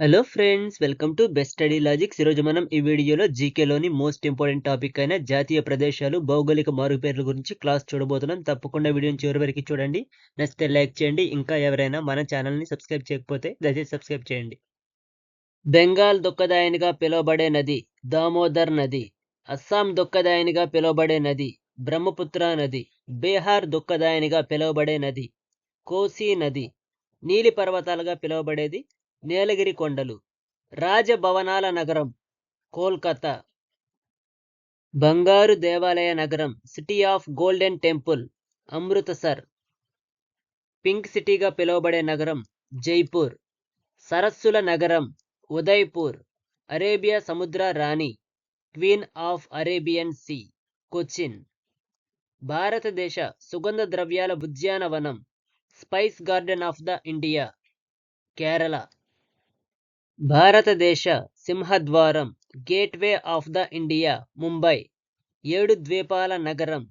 Hello friends welcome to Best Study Logics ఈరోజు మనం ఈ వీడియోలో జీకేలోని మోస్ట్ ఇంపార్టెంట్ టాపిక్ అయిన జాతీయ ప్రదేశాలు భౌగోళిక మారుపేర్ల గురించి క్లాస్ చూడబోతున్నాం తప్పకుండా వీడియోని చివరి వరకు చూడండి నచ్చితే లైక్ చేయండి ఇంకా ఎవరైనా మన ఛానల్ని సబ్స్క్రైబ్ చేయకపోతే దయచేసి సబ్స్క్రైబ్ చేయండి బెంగాల్ దుఃఖదాయనిగా పిలువబడే నది దామోదర్ నది అస్సాం దుఃఖదాయనిగా పిలువబడే నది బ్రహ్మపుత్ర నది బీహార్ దుఃఖదాయనిగా పిలువబడే నది కోసీ నది నీలి పర్వతాలుగా పిలువబడేది నీలగిరి కొండలు రాజభవనాల నగరం కోల్కతా బంగారు దేవాలయ నగరం city of golden temple Amritsar pink సిటీగా పిలువబడే నగరం జైపూర్ సరస్సుల నగరం ఉదయ్పూర్ అరేబియా సముద్ర రాణి queen of Arabian sea Cochin భారతదేశ సుగంధ ద్రవ్యాల ఉద్యానవనం spice garden of the India Kerala భారతదేశ సింహద్వారం gateway of the India Mumbai ఏడు ద్వీపాల నగరం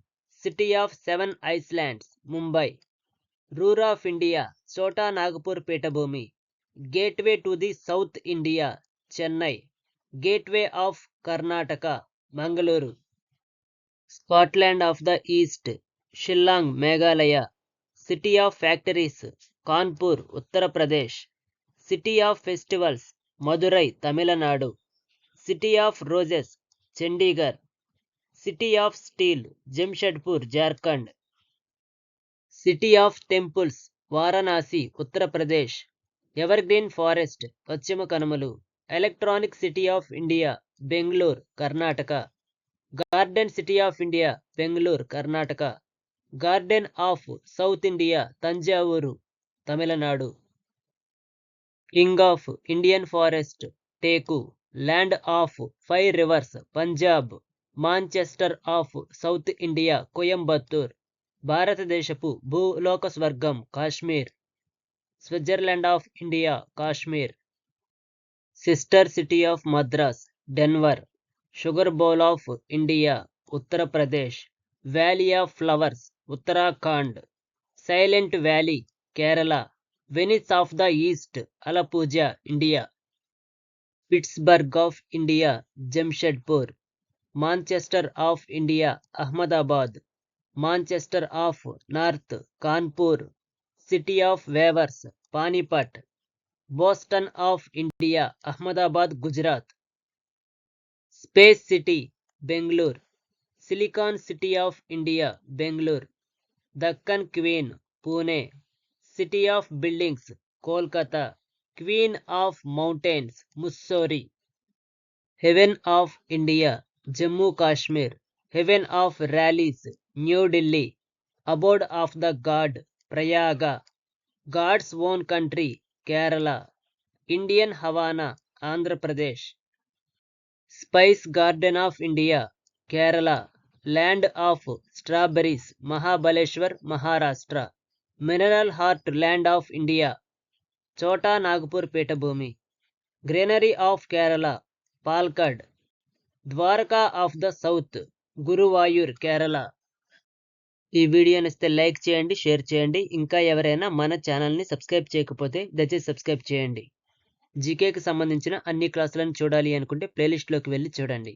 city of seven islands Mumbai Ruhr of India Chota Nagpur పీఠభూమి gateway to the south India Chennai gateway of Karnataka Mangaluru Scotland of the east Shillong Meghalaya city of factories Kanpur Uttar Pradesh city of festivals Madurai Tamil Nadu city of roses Chandigarh city of steel Jamshedpur Jharkhand city of temples Varanasi Uttar Pradesh evergreen forest పశ్చిమ కనుమలు electronic city of India Bangalore Karnataka garden city of India Bengaluru Karnataka garden of south India Thanjavur Tamil Nadu king of Indian forest teak land of five rivers Punjab Manchester of south India Coimbatore భారతదేశపు భూలోక స్వర్గం Kashmir Switzerland of India Kashmir sister city of Madras Denver sugar bowl of India Uttar Pradesh valley of flowers Uttarakhand silent valley Kerala Venice of the East, Alappuzha, India. Pittsburgh of India, Jamshedpur. Manchester of India, Ahmedabad. Manchester of North, Kanpur. City of Weavers, Panipat. Boston of India, Ahmedabad, Gujarat. Space City, Bangalore. Silicon City of India, Bangalore. Deccan Queen, Pune. City of Buildings, Kolkata. Queen of Mountains, Mussoorie. Heaven of India, Jammu Kashmir. Heaven of Rallies, New Delhi. Abode of the God, Prayaga. God's own country, Kerala. Indian Havana, Andhra Pradesh. Spice Garden of India, Kerala. Land of Strawberries, Mahabaleshwar, Maharashtra. Mineral heartland of India Chota Nagpur పీఠభూమి greenery of Kerala Palakkad Dwarka of the south Guruvayur Kerala ఈ వీడియోని ఇస్తే like చేయండి share చేయండి ఇంకా ఎవరైనా మన ఛానల్ని సబ్స్క్రైబ్ చేయకపోతే దయచేసి సబ్స్క్రైబ్ చేయండి జీకేకి సంబంధించిన అన్ని క్లాసులను చూడాలి అనుకుంటే ప్లేలిస్ట్లోకి వెళ్ళి చూడండి